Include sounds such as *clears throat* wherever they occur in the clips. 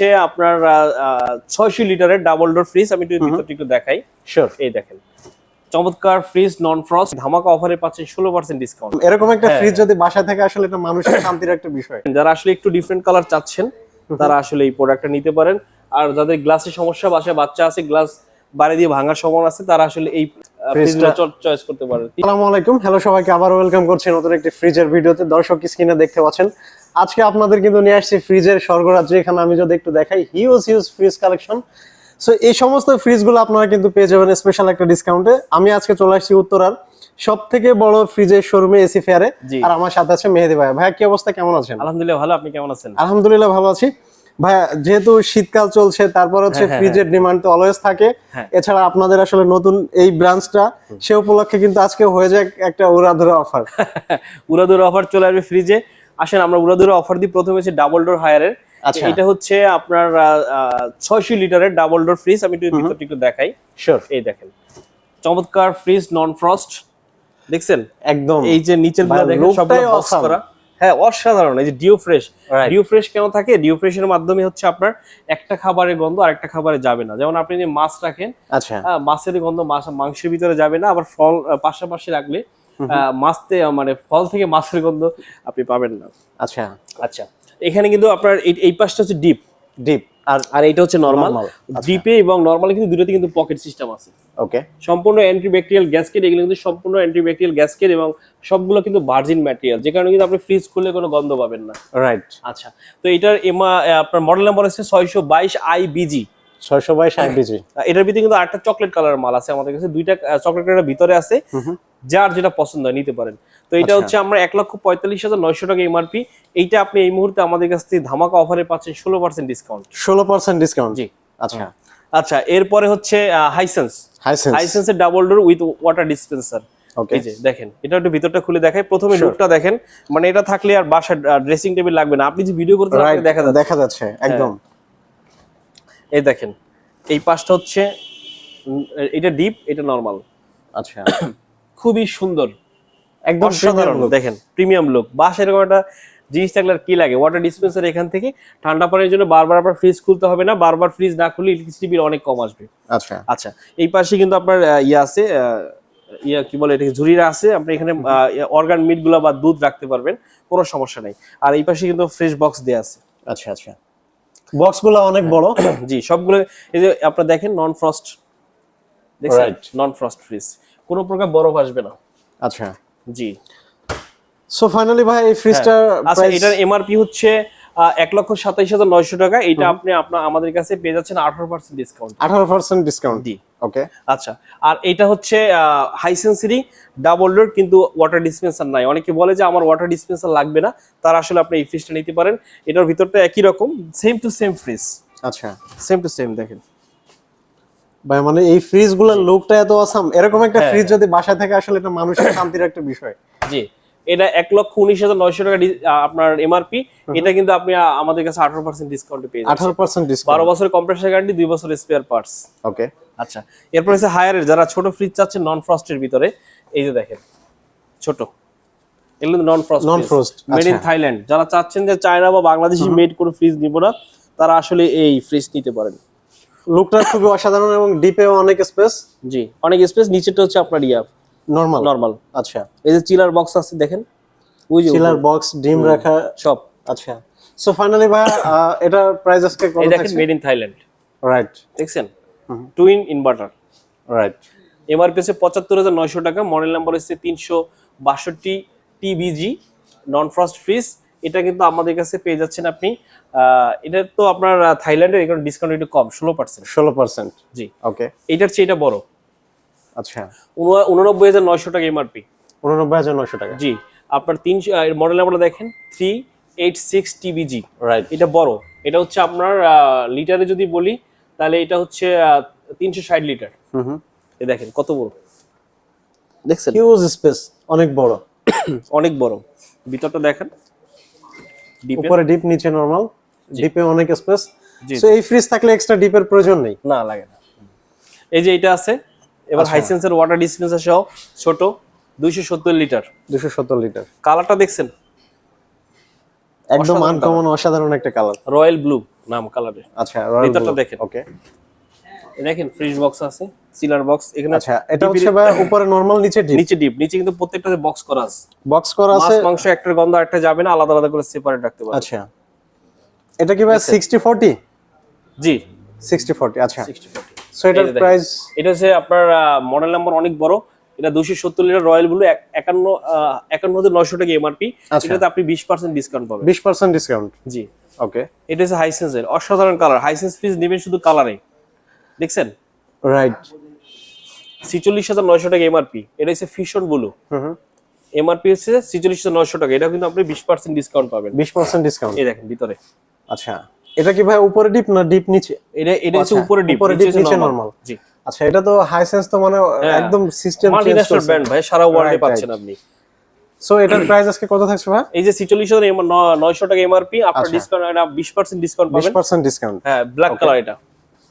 হচ্ছে আপনার ছয়শো লিটারের ডাবল ডোর ফ্রিজ আমি একটু ভিতরটা একটু দেখাই। শিওর এই দেখেন। চমৎকার ফ্রিজ নন ফ্রস্ট ধামাকা অফারে পাচ্ছেন ষোলো পার্সেন্ট ডিসকাউন্ট এরকম একটা হ্যাঁ। ফ্রিজ যদি বাসা থেকে আসলে এটা মানুষের শান্তির একটা বিষয়। যারা আসলে একটু ডিফারেন্ট কালার চাচ্ছেন তারা আসলে এই প্রোডাক্টটা নিতে পারেন। আর যাদের গ্লাসের সমস্যা বাসায় বাচ্চা আছে গ্লাস বাড়ি দিয়ে ভাঙার সম্ভাবনা আছে তারা আসলে এই ফ্রিজটা চয়েস করতে পারেন আসসালামু আলাইকুম হ্যালো সবাইকে আবার ওয়েলকাম করছি নতুন একটি ফ্রিজের ভিডিওতে। দর্শক স্ক্রিনে দেখতে পাচ্ছেন আজকে আপনাদের কিন্তু নিয়ে আসছি ফ্রিজের স্বর্গরাজ্য এখানে আমি যদি একটু দেখাই huge huge fridge collection so এই সমস্ত ফ্রিজগুলো আপনারা কিন্তু পেয়ে যাবেন স্পেশাল একটা ডিসকাউন্টে আমি আজকে চলে আসছি উত্তরার সব থেকে বড় ফ্রিজের শোরুমে এসি ফেয়ারে আর আমার সাথে আছে মেহেদি ভাই। ভাইয়া কি অবস্থা? কেমন আছেন? আলহামদুলিল্লাহ ভালো। আপনি কেমন আছেন? আলহামদুলিল্লাহ ভালো আছি। ভাইয়া যেহেতু শীতকাল চলছে তারপর হচ্ছে হ্যাঁ, হ্যাঁ, ফ্রিজের ডিমান্ড তো অলওয়েজ থাকে। হ্যাঁ। এছাড়া আপনাদের আসলে নতুন এই ব্রাঞ্চটা সে উপলক্ষে কিন্তু আজকে হয়ে যায় একটা উড়াধুরা অফার উড়াদুরা অফার চলে আসবে ফ্রিজে আসেন আমরা উড়াদুরা অফার দিই। প্রথমে হচ্ছে ডাবল ডোর হায়ারের আচ্ছা। এটা হচ্ছে আপনার ছয়শো লিটারের ডাবল ডোর ফ্রিজ আমি একটু ভিতরটা একটু দেখাই। শিওর এই দেখেন। চমৎকার ফ্রিজ নন ফ্রস্ট দেখছেন? একদম। এই যে নিচেরগুলো দেখেন সবগুলো বক্স করা। হ্যাঁ অসাধারণ। এই যে ডিও ফ্রেশ. ডিও ফ্রেশ কেন থাকে? ডিও ফ্রেশের মাধ্যমে হচ্ছে আপনার একটা খাবারের গন্ধ আর একটা খাবারে যাবে না। যেমন আপনি যদি মাছ রাখেন আচ্ছা। মাছের গন্ধ মাছ মাংসের ভিতরে যাবে না আবার ফল পাশাপাশি রাখলে আহ, মাছতে মানে ফল থেকে মাছের গন্ধ আপনি পাবেন না। আচ্ছা। আচ্ছা। এখানে কিন্তু আপনার এই- এই পাশটা হচ্ছে ডিপ ডিপ আর আর এটা হচ্ছে নরমাল আচ্ছা। জিপে এবং নরমালে কিন্তু দুটোতে কিন্তু পকেট সিস্টেম আছে। ওকে সম্পূর্ণ অ্যান্টিব্যাকটেরিয়াল গ্যাসকেট এগুলো কিন্তু সম্পূর্ণ অ্যান্টিব্যাকটেরিয়াল গ্যাসকেট এবং সবগুলো কিন্তু ভার্জিন ম্যাটেরিয়াল যে কারণে কিন্তু আপনি ফ্রিজ খুলে কোনো গন্ধ পাবেন না। রাইট আচ্ছা তো এটার এমা আপনার মডেল নাম্বার হচ্ছে ছয়শো বাইশ আই বিজি 600 বাই 60 এটার ভিতরে কিন্তু আটটা চকলেট কালার মাল আছে। আমাদের কাছে দুইটা চকলেট কালার ভিতরে আছে। যার যেটা পছন্দ হয় নিতে পারেন। তো এটা হচ্ছে আমরা এক লক্ষ পঁয়তাল্লিশ হাজার নয়শো টাকা এমআরপি এইটা আপনি এই মুহূর্তে আমাদের কাছ থেকে ধামাকা অফারে পাচ্ছেন ষোলো পার্সেন্ট ডিসকাউন্ট ষোলো পার্সেন্ট ডিসকাউন্ট জি। আচ্ছা। হ্যাঁ। আচ্ছা এরপরে হচ্ছে Hisense Hisense হাইসেন্সের double door with water dispenser দেখেন এটা একটু ভিতরটা খুলে দেখাই। প্রথমে লুকটা দেখেন। মানে এটা থাকলে আর বাসার ড্রেসিং টেবিল লাগবে না। আপনি যে ভিডিও করতে দেখা যাচ্ছে। হ্যাঁ। একদম। এই দেখেন এই পাশটা হচ্ছে এটা ডিপ এটা নরমাল আচ্ছা। খুবই সুন্দর একদম সাধারণ দেখেন প্রিমিয়াম লুক বাস এরকম একটা জিনিস থাকলে আর কি লাগে? ওয়াটার ডিসপেন্সার এখান থেকে ঠান্ডা পানির জন্য বারবার আপনার ফ্রিজ খুলতে হবে না বারবার ফ্রিজ না খুললে ইলেকট্রিসিটি বিল অনেক কম আসবে। আচ্ছা। আচ্ছা এই পাশে কিন্তু আপনার ইয়ে আছে ইয়া কি বলে এটাকে ঝুড়িরা আছে আপনি এখানে অর্গান মিটগুলা বা দুধ রাখতে পারবেন কোনো সমস্যা নেই। আর এই পাশে কিন্তু ফ্রেশ বক্স দেওয়া আছে। আচ্ছা আচ্ছা। বক্সগুলো অনেক বড়। *coughs* জি সবগুলো এই যে আপনারা দেখেন নন ফ্রস্ট দেখছেন? নন ফ্রস্ট ফ্রিজ কোনো প্রকার বরফ আসবে না। আচ্ছা। জি। সো ফাইনালি ভাই এই ফ্রিজটার আচ্ছা এটার এমআরপি হচ্ছে এক লক্ষ সাতাইশ হাজার নয়শো টাকা। এটা আপনি আপনার আমাদের কাছে পেয়ে যাচ্ছেন আঠারো পার্সেন্ট ডিসকাউন্ট আঠারো পার্সেন্ট ডিসকাউন্ট জি। ওকে আচ্ছা আর এটা হচ্ছে ডাবল ডোর কিন্তু ওয়াটার ডিসপেন্সার নাই। অনেকে বলে যে আমার ওয়াটার ডিসপেন্সার লাগবে না তারা আসলে আপনি এই ফ্রিজটা নিতে পারেন। এটার ভিতরটা একই রকম সেম টু সেম ফ্রিজ আচ্ছা সেম টু সেম দেখেন। ভাই মানে এই ফ্রিজগুলোর লুকটা এত আসাম এরকম একটা হ্যাঁ। ফ্রিজ যদি বাসা থেকে আসলে এটা মানুষের শান্তির একটা বিষয়। জি। এটা এক লক্ষ উনিশ হাজার নয়শো টাকা আপনার এমআরপি এটা কিন্তু আপনি আমাদের কাছে আঠারো পার্সেন্ট ডিসকাউন্টে পেয়ে আঠারো পার্সেন্ট বারো বছরের কম্প্রেসার গ্যারান্টি দুই বছরের স্পেয়ার পার্টস ওকে আচ্ছা এরপর হচ্ছে হায়ারের যারা ছোট ফ্রিজ চাচ্ছেন নন ফ্রস্টের ভিতরে এই যে দেখেন ছোট। এগুলো non frost Non-frost, made in. Thailand যারা চাচ্ছেন যে চায়না বা বাংলাদেশি মেড কোনো ফ্রিজ নিব না তারা আসলে এই ফ্রিজ নিতে পারেন। লুকটা খুবই অসাধারণ এবং ডিপেও অনেক স্পেস জি অনেক স্পেস নিচেটা হচ্ছে আপনার ইয়া নরমাল নর্মাল আচ্ছা। এই যে চিলার বক্স আছে দেখেন। ওই যে চিলার বক্স ডিম রাখা সব। আচ্ছা। সো ফাইনালি ভাই এটা প্রাইস আজকে কত এই দেখেন মেড ইন থাইল্যান্ড রাইট দেখছেন? টুইন ইনভার্টার রাইট এমআরপি হচ্ছে পঁচাত্তর হাজার নয়শো টাকা মডেল নাম্বার হচ্ছে তিনশো বাষট্টি টিবিজি নন ফ্রস্ট ফ্রিজ এটা কিন্তু আমাদের কাছে পেয়ে যাচ্ছেন আপনি। এটা তো আপনার থাইল্যান্ডের এখানে ডিসকাউন্ট একটু কম ষোলো পার্সেন্ট ষোলো পার্সেন্ট জি। ওকে এটার চেয়ে এটা বড়। আচ্ছা। উন- উননব্বই হাজার নয়শো টাকা এমআরপি উননব্বই হাজার নশো টাকা। জি আপনার তিনশো মডেল নাম্বারটা দেখেন three eight six TBG right এটা বড়। এটা হচ্ছে আপনার লিটারে যদি বলি তাহলে এটা হচ্ছে তিনশো ষাট লিটার। হুম হুম। দেখেন কত বড়। দেখছেন? হিউজ স্পেস অনেক বড়। *coughs* অনেক বড়। ভিতরটা দেখেন ডিপের উপরে ডিপ নিচে নরমাল ডিপে অনেক স্পেস। সো এই ফ্রিজ থাকলে এক্সট্রা ডিপের প্রয়োজন নেই। না লাগে না। এই যে এটা আছে এবার। হাইসেন্সের ওয়াটার ডিসপেন্সার সহ ছোট দুইশো সত্তর লিটার দুশো সত্তর লিটার কালারটা দেখছেন? একদম আনকমন অসাধারণ একটা কালার রয়্যাল ব্লু নাম কালারের আচ্ছা রয়্যাল ভিতরটা দেখেন। ওকে দেখেন ফ্রিজ বক্স আছে সিলার বক্স এখানে আচ্ছা এটা হচ্ছে ভাই উপরে নরমাল নিচে ডিপ নিচে ডিপ নিচে কিন্তু প্রত্যেকটাতে বক্স করা আছে। বক্স করা মাছ আছে মাংস একটা গন্ধ একটা যাবে না আলাদা আলাদা করে সেপারেট রাখতে পারবেন। আচ্ছা। এটা কি ভাই 60 40 জি। 60 40 আচ্ছা। 60 40 সো এটার এই যে দেখেন। প্রাইস এটা হচ্ছে আপনার মডেল নাম্বার অনেক বড়। এটা দুশো সত্তর লিটার রয়্যাল ব্লু একান্ন একান্ন হাজার নয়শো টাকা এমআরপি আচ্ছা। এটাতে আপনি বিশ পার্সেন্ট ডিসকাউন্ট পাবেন। 20% ডিসকাউন্ট জি। ওকে এটা হচ্ছে হাইসেন্সের অসাধারণ কালার হাইসেন্স পিস নেবেন শুধু কালারে দেখছেন? রাইট ছিচল্লিশ হাজার নয়শো টাকা এমআরপি এটা হচ্ছে ফিশন ব্লু হুম হুম। এমআরপি হচ্ছে ছিচল্লিশ হাজার নয়শো টাকা। এটা কিন্তু আপনি বিশ পার্সেন্ট ডিসকাউন্ট পাবেন। 20% ডিসকাউন্ট এই দেখেন ভিতরে। আচ্ছা। এটা কি ভাই উপরে ডিপ না ডিপ নিচে? এটা এটা হচ্ছে আচ্ছা, উপরে ডিপ উপরে deep, নিচে normal। জি। আচ্ছা এটা তো হাইসেন্স তো মানে একদম সিস্টেম মাল্টিন্যাশনাল ব্র্যান্ড ভাই সারা ওয়ার্ল্ডে পাচ্ছেন আপনি। সো এটার প্রাইস আজকে কত থাকছে ভাই? এই যে ছিচল্লিশ হাজার নয়শো টাকা এমআরপি আপনার আচ্ছা। ডিসকাউন্ট এটা বিশ পার্সেন্ট ডিসকাউন্ট পাবেন। 20% ডিসকাউন্ট হ্যাঁ ব্ল্যাক কালার এটা।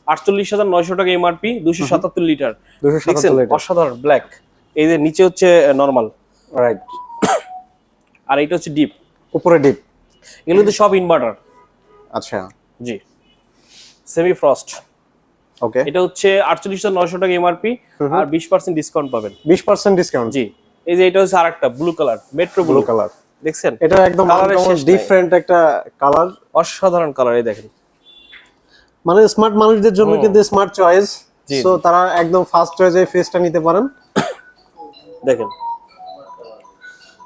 আটচল্লিশ হাজার নয়শো টাকা এমআরপি দুশো সাতাত্তর লিটার 277 লিটার অসাধারণ ব্ল্যাক এই যে নিচে হচ্ছে নর্মাল রাইট আর এটা হচ্ছে ডিপ উপরে ডিপ এগুলো তো সব ইনভার্টার আচ্ছা। জি। সেমি ফ্রস্ট ওকে এটা হচ্ছে আটচল্লিশ নয়শো টাকা এমআরপি আর বিশ পার্সেন্ট ডিসকাউন্ট পাবেন। 20% ডিসকাউন্ট জি। এই যে এটা হচ্ছে আরেকটা blue colour metro blue colour দেখছেন? এটা একদম। ডিফারেন্ট একটা কালার অসাধারণ কালার এই দেখেন। মানে স্মার্ট মানুষদের জন্য কিন্তু স্মার্ট চয়েস সো তারা একদম ফার্স্ট চয়েসে ফেসটা নিতে পারেন। দেখেন।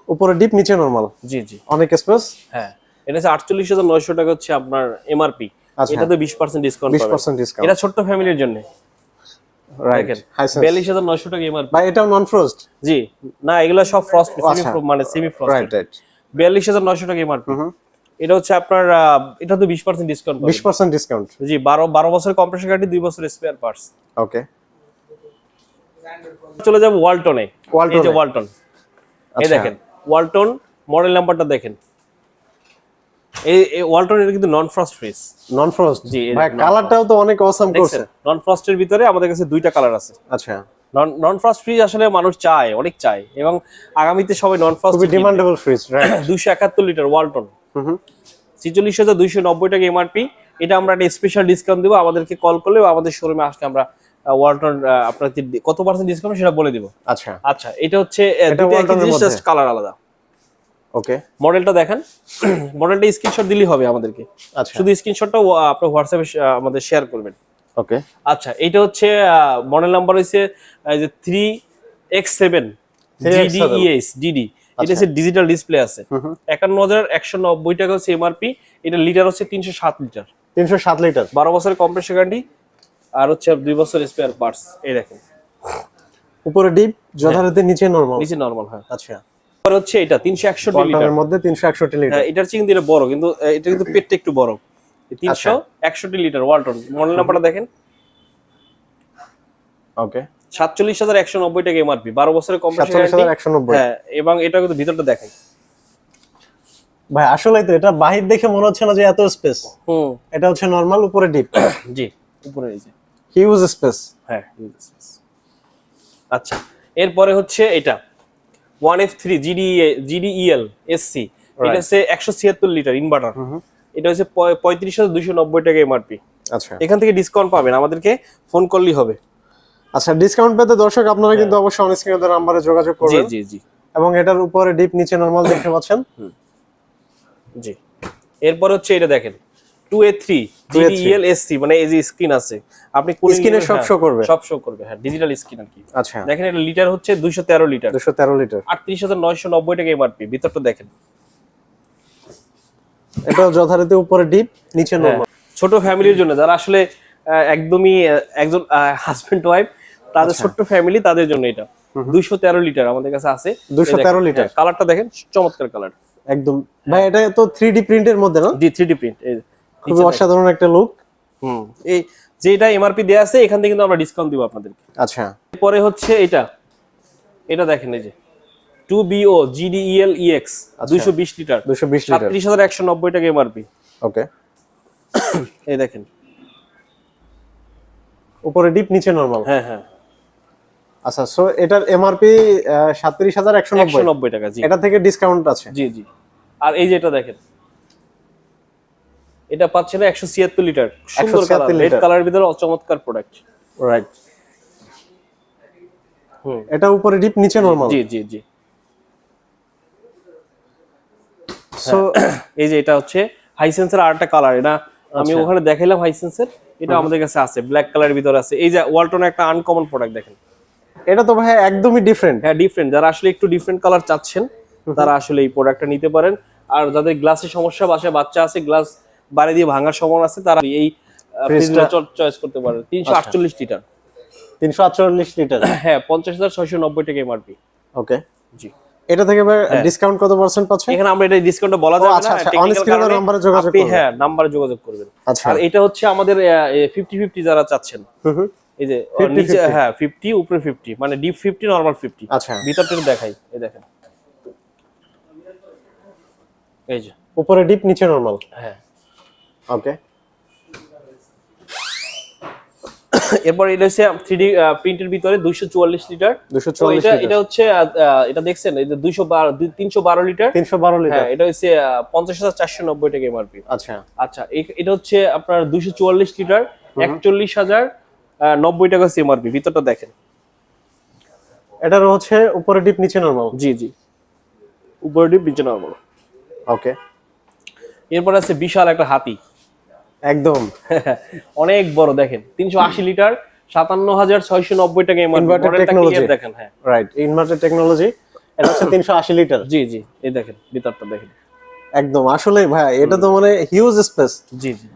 উপরে ডিপ নিচে নরমাল জি জি। অনেক স্পেস হ্যাঁ। এটা হচ্ছে আটচল্লিশ হাজার নয়শো টাকা হচ্ছে আপনার এমআরপি আচ্ছা। এটাতে বিশ পার্সেন্ট ডিসকাউন্ট বিশ পার্সেন্ট ডিসকাউন্ট এটা ছোট্ট ফ্যামিলির জন্য। বিয়াল্লিশ হাজার নয়শো টাকা এমআরপি এটাও নন ফ্রোস্ট জি। না এগুলো সব ফ্রস্ট আচ্ছা। মানে সেমি ফ্রস্ট বিয়াল্লিশ হাজার নয়শো টাকা এমআরপি এটা হচ্ছে আপনার এটা তো বিশ পার্সেন্ট ডিসকাউন্ট বিশ পার্সেন্ট ডিসকাউন্ট জি বারো বারো বছরের কম্প্রেসার গাড়ি দুই বছর স্পেয়ার পার্টস ওকে চলে যাব ওয়ালটনে Walton এই যে ওয়ালটন এই। দেখেন ওয়ালটন মডেল নাম্বারটা দেখেন। এই ওয়ালটন এটা কিন্তু non frost fridge non frost জি, এই ভাই কালারটাও তো অনেক অসাম করছে। নন ফ্রস্টের ভিতরে আমাদের কাছে দুইটা কালার আছে। আচ্ছা। নন নন ফ্রস্ট ফ্রিজ আসলে মানুষ চায় অনেক চায়। এবং আগামীতে সবাই নন ফ্রস্ট খুবই demandable fridge right litre Walton হুম টাকা এমআরপি এটা আমরা একটা স্পেশাল ডিসকাউন্ট দেবো আমাদেরকে কল করলে আমাদের শোরুমে আসলে আমরা ওয়ালটন আপনার কত পার্সেন্ট ডিসকাউন্ট সেটা বলে দিব। আচ্ছা। আচ্ছা এটা হচ্ছে কালার আলাদা। ওকে মডেলটা দেখেন। *clears throat* মডেলটা স্ক্রিনশট দিলেই হবে আমাদেরকে। আচ্ছা। শুধু স্ক্রিনশটটা আপনার হোয়াটসঅ্যাপে আমাদের শেয়ার করবেন। ওকে আচ্ছা এটা হচ্ছে মডেল নাম্বার আহ, যে three x seven 3X7 DD এটা হচ্ছে ডিজিটাল ডিসপ্লে আছে। একান্ন হাজার একশো নব্বই টাকা হচ্ছে এমআরপি এটা লিটার হচ্ছে তিনশো সাত লিটার তিনশো সাত লিটার বারো বছরের কম্প্রেসার গ্যারান্টি আর হচ্ছে দুই বছর স্পেয়ার পার্টস এই দেখেন। উপরে ডিপ যথারীতি নিচে নরমাল নিচে নরমাল হয়। আচ্ছা। হচ্ছে এটা তিনশো একষট্টি লিটার কোয়ান্টামের মধ্যে তিনশো একষট্টি লিটার হ্যাঁ এটার চেয়ে কিন্তু এটা বড় কিন্তু এটা কিন্তু পেটটা একটু বড়। তিনশো একষট্টি লিটার ওয়ালটন মডেল নাম্বারটা দেখেন। ওকে সাতচল্লিশ হাজার একশো নব্বই টাকা এমআরপি বারো বছরের একশো নব্বই। হ্যাঁ এবং এটা কিন্তু ভিতরটা দেখেন। ভাই আসলে তো এটা বাহির দেখে মনে হচ্ছে না যে এত স্পেস হুম। এটা হচ্ছে নরমাল উপরে ডিপ *coughs* জি উপরে এই যে। হিউজ স্পেস হ্যাঁ আচ্ছা এরপরে হচ্ছে এটা। One F three GD GDEL SC এটা হচ্ছে একশো ছিয়াত্তর লিটার ইনভার্টার এটা হচ্ছে পঁয়ত্রিশ হাজার দুইশো নব্বই টাকা এমআরপি আচ্ছা। এখান থেকে ডিসকাউন্ট পাবেন আমাদেরকে ফোন করলেই হবে। আচ্ছা ডিসকাউন্ট পেতে দর্শক আপনারা কিন্তু অবশ্যই অন স্ক্রিনের নাম্বারে যোগাযোগ করবেন। জি জি। এবং এটার উপরে ডিপ নিচে নরমাল দেখতে পাচ্ছেন। জি। এরপর হচ্ছে এটা দেখেন। 2A3 জিডিএল মানে এই যে স্ক্রিন আছে আপনি Screen এ সব show করবে? সব শো করবে হ্যাঁ ডিজিটাল স্ক্রিন আর কি। আচ্ছা। দেখেন এটা লিটার হচ্ছে দুইশো তেরো লিটার দুশো তেরো লিটার আটত্রিশ হাজার নয়শো নব্বই টাকা এমআরপি ভিতরটা দেখেন। এটাও যথারীতি উপরে ডিপ নিচে হ্যাঁ, নরমাল ছোট ফ্যামিলির জন্য যারা আসলে একদমই একজন হাজবেন্ড ওয়াইফ তাদের আচ্ছা। ছোট্ট ফ্যামিলি তাদের জন্য এটা। দুইশো তেরো লিটার আমাদের কাছে আছে। 213 লিটার। কালারটা দেখেন চমৎকার কালার একদম। ভাই এটা তো থ্রি ডি প্রিন্টের মধ্যে না? জি থ্রি ডি প্রিন্ট খুবই অসাধারণ একটা লুক হুম। এই যেটা এমআরপি দেওয়া আছে এখান থেকে কিন্তু আমরা ডিসকাউন্ট দিব আপনাদেরকে। আচ্ছা। পরে হচ্ছে এটা। এটা দেখেন এই যে। টু বিও জিডিইএল ইএক্স দুইশো বিশ লিটার। দুশো বিশ লিটার। সাতত্রিশ হাজার একশো নব্বই টাকা এমআরপি ওকে। এই দেখেন। উপরে ডিপ নিচে নরমাল হ্যাঁ হ্যাঁ। আচ্ছা সো এটার এমআরপি সাতত্রিশ হাজার একশো নব্বই। টাকা জি। এটা থেকে ডিসকাউন্ট আছে। জি জি। আর এই যে এটা দেখেন। এটা পাচ্ছেন একশো ছিয়াত্তর লিটার। সুন্দর 176 কালার রেড কালারের ভিতরে অচমৎকার প্রোডাক্ট রাইট হুম। এটা উপরে ডিপ নিচে নরমাল জি জি জি। সো এই যে এটা হচ্ছে হাইসেন্সের আর একটা কালার এটা আমি আচ্ছা। ওখানে দেখাইলাম হাইসেন্সের এটা আমাদের কাছে আছে ব্ল্যাক কালারের ভিতরে আছে। এই যে ওয়ালটনের একটা আনকমন প্রোডাক্ট দেখেন। এটা তো ভাই একদমই ডিফারেন্ট হ্যাঁ ডিফারেন্ট যারা আসলে একটু ডিফারেন্ট কালার চাচ্ছেন তারা আসলে এই প্রোডাক্টটা নিতে পারেন। আর যাদের গ্লাসের সমস্যা বাসায় বাচ্চা আছে গ্লাস বাড়ি দিয়ে ভাঙার সম্ভাবনা আছে তারা এই ফ্রিজটা চয়েস করতে পারেন তিনশো আটচল্লিশ লিটার। তিনশো আটচল্লিশ লিটার? *coughs* হ্যাঁ পঞ্চাশ হাজার ছয়শো নব্বই টাকা এমআরপি ওকে জি। এটা থেকে ডিসকাউন্ট কত পার্সেন্ট পাচ্ছে এখানে আমরা এটা ডিসকাউন্টটা বলা যাবে আচ্ছা, না আচ্ছা, এর কারণে নাম্বারে যোগাযোগ করবেন। হ্যাঁ নাম্বারে যোগাযোগ করবেন। আচ্ছা। আর এটা হচ্ছে আমাদের ফিফটি ফিফটি যারা চাচ্ছেন। এই যে নিচে হ্যাঁ ফিফটি উপরে ফিফটি মানে ডিপ ফিফটি নর্মাল ফিফটি আচ্ছা। ভিতরটা দেখাই এই দেখেন। এই যে। উপরে ডিপ নিচে নরমাল হ্যাঁ। ওকে *coughs* এরপর এটা হচ্ছে থ্রি প্রিন্টের ভিতরে দুইশো চুয়াল্লিশ লিটার দুশো তো চল্লিশ এটা হচ্ছে এটা দেখছেন এই যে দুইশো বারো তিনশো বারো লিটার তিনশো বারো লিটার হ্যাঁ এটা হচ্ছে পঞ্চাশ হাজার চারশো নব্বই টাকা এমআরপি আচ্ছা। আচ্ছা এটা হচ্ছে আপনার দুইশো চুয়াল্লিশ লিটার একচল্লিশ হাজার নব্বই টাকা হচ্ছে এমআরপি ভিতরটা দেখেন। এটার হচ্ছে উপরে ডিপ নিচে নরমাল জি জি। উপরে ডিপ নিচে নর্মাল ওকে এরপর আছে বিশাল একটা হাতি। একদম। *laughs* অনেক বড় দেখেন তিনশো আশি লিটার সাতান্ন হাজার ছয়শো নব্বই টাকা দেখেন হ্যাঁ। রাইট ইনভার্টার টেকনোলজি এটা হচ্ছে তিনশো আশি লিটার। জি জি এই দেখেন ভিতরটা দেখেন। একদম আসলে ভাই এটা তো মানে হিউজ স্পেস জি জি।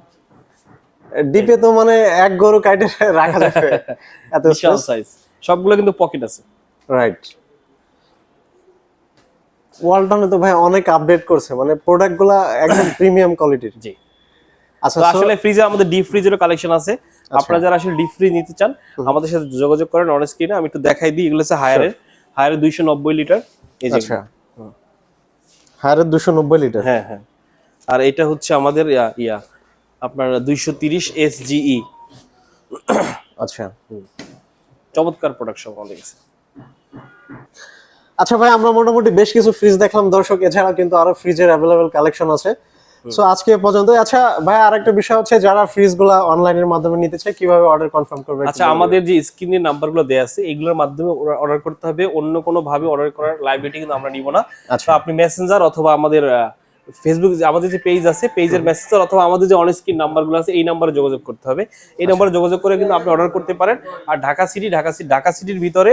ডিপে তো মানে এক গরু কাইটে রাখা যাবে। *laughs* এত স্পেস সাইজ সবগুলো কিন্তু পকেট আছে। রাইট ওয়ালটনে তো ভাই অনেক আপডেট করছে মানে প্রোডাক্টগুলা একদম *coughs* প্রিমিয়াম কোয়ালিটির জি। আচ্ছা আসলে ফ্রিজে আমাদের ডিপ ফ্রিজেরও কালেকশন আছে। আপনারা যারা আসলে ডিপ ফ্রিজ নিতে চান আমাদের সাথে যোগাযোগ করেন অন স্ক্রিনে আমি একটু দেখাই দিই এগুলো হচ্ছে হায়ারের হায়ারের দুইশো নব্বই লিটার এই যে। আচ্ছা। হায়ারের দুশো নব্বই লিটার হ্যাঁ হ্যাঁ। আর এটা হচ্ছে আমাদের ইয়া আপনার দুইশো তিরিশ এস জিই আচ্ছা। চমৎকার সব আমাদের আচ্ছা ভাই আমরা মোটামুটি বেশ কিছু ফ্রিজ দেখলাম। দর্শক এছাড়া কিন্তু আরও ফ্রিজের অ্যাভেলেবেল কালেকশন আছে। সো আজকে পর্যন্ত আচ্ছা ভাই আরেকটা বিষয় হচ্ছে যারা ফ্রিজগুলা অনলাইনের মাধ্যমে নিতে চায় কীভাবে অর্ডার কনফার্ম করবে আচ্ছা আমাদের যে স্ক্রিনের নাম্বারগুলো দেয়া আছে এগুলোর মাধ্যমে অর্ডার করতে হবে। অন্য কোনো ভাবে অর্ডার করার লাইব্রেরি কিন্তু আমরা নিব না। আচ্ছা। আপনি মেসেঞ্জার অথবা আমাদের ফেসবুক আমাদের যে পেজ আছে পেজের মেসেঞ্জার অথবা আমাদের যে অন স্ক্রিন নাম্বারগুলো আছে এই নাম্বারে যোগাযোগ করতে হবে। এই নাম্বারে যোগাযোগ করে কিন্তু আপনি অর্ডার করতে পারেন। আর ঢাকা সিটি ঢাকা সিটি ঢাকা সিটির ভিতরে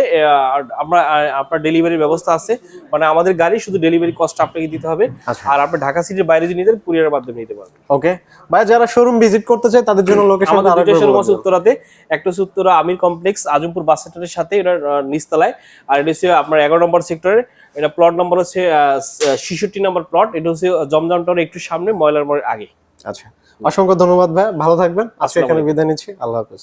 আমরা আপনার ডেলিভারির ব্যবস্থা আছে। মানে আমাদের গাড়ি শুধু ডেলিভারি কস্ট আপনাকে দিতে হবে। আচ্ছা। আর আপনি ঢাকা সিটির বাইরে যদি নিতেন কুরিয়ারের মাধ্যমে নিতে পারবেন। ওকে ভাই যারা শোরুম ভিজিট করতে চায় তাদের জন্য লোকেশন আমাদের দুটো শোরুম আছে উত্তরাতে। একটা হচ্ছে উত্তরা আমির কমপ্লেক্স আজমপুর বাস সেন্টারের সাথে এটা আহ, নিচতলায়। আর এটা হচ্ছে আপনার এগারো নম্বর সেক্টরে এটা প্লট নম্বর হচ্ছে ছিষট্টি নাম্বার প্লট এটা হচ্ছে জমজমটার একটু সামনে ময়লার মোড়ের আগে। আচ্ছা। অসংখ্য ধন্যবাদ ভাই ভালো থাকবেন। আজকে এখানে বিদায় নিচ্ছি। আল্লাহ হাফেজ।